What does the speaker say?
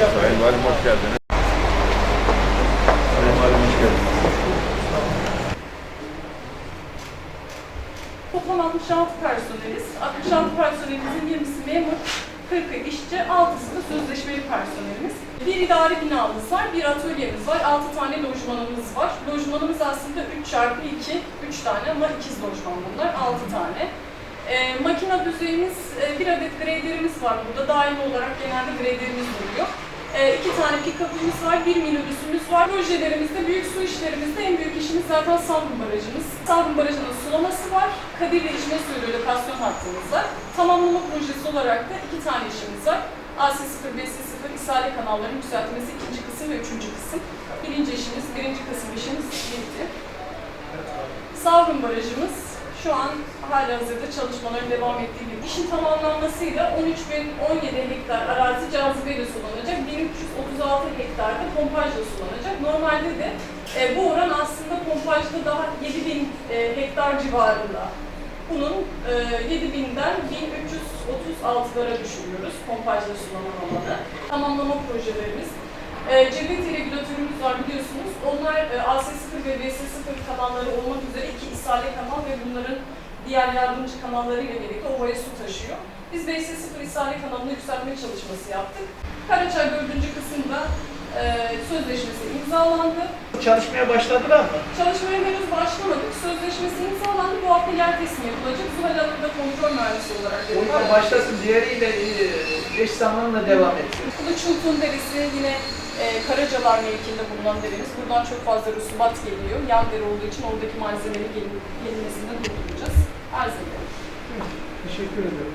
Sayın Valim hoş geldiniz. Sayın Valim hoş geldiniz. Toplam 66 personeliz. 66 personelimizin 20'si memur, 40'ı işçi, 6'sı da sözleşmeli personelimiz. Bir idari binamız var, bir atölyemiz var, 6 tane lojmanımız var. Lojmanımız aslında 3 çarpı 2, 3 tane ama ikiz lojman bunlar, 6 tane. E, makina düzeyimiz, e, bir adet graderimiz var burada. Daimi olarak genelde graderimiz duruyor. E, iki tane pick-up'ımız var, bir minibüsümüz var. Projelerimizde, büyük su işlerimizde en büyük işimiz zaten Salgın Barajımız. Salgın Barajı'nın sulaması var. Kadirli İçme Suyu Relokasyon hattımız var. Tamamlama projesi olarak da iki tane işimiz var. AC0, BC0 isale kanallarının yükseltmesi ikinci kısım ve üçüncü kısım. Birinci işimiz, birinci kısım işimiz bitti. Salgın Barajımız şu an hala hazırda çalışmaların devam ettiği bir işin tamamlanmasıyla 13.017 hektar arazi cazibeyle sulanacak, 1336 hektar da pompajla sulanacak. Normalde de e, bu oran aslında pompajda daha 7000 e, hektar civarında. Bunun e, 7000'den 1336'lara düşürüyoruz pompajla sulanan alanı. Tamamlama projelerimiz. E, Cevdet regülatörümüz var biliyorsunuz. Onlar e, AC0 ve BS0 kanalları olmak üzere iki isale kanal ve bunların diğer yardımcı kanalları ile birlikte ovaya su taşıyor. Biz BS0 isale kanalını yükseltme çalışması yaptık. Karaçay 4. kısımda sözleşmesi imzalandı. Çalışmaya başladılar mı? Çalışmaya henüz başlamadık. Sözleşmesi imzalandı. Bu hafta yer teslim yapılacak. Zuhal Hanım da kontrol mühendisi olarak O yüzden görevlendirildi. başlasın, diğeriyle eş zamanla devam etsin. Kılıçultun deresi yine e, Karacalar mevkinde bulunan deremiz. Buradan çok fazla rusubat geliyor. Yan dere olduğu için oradaki malzemenin gelin, gelinmesinden durduracağız. Arz ederim. Teşekkür ederim.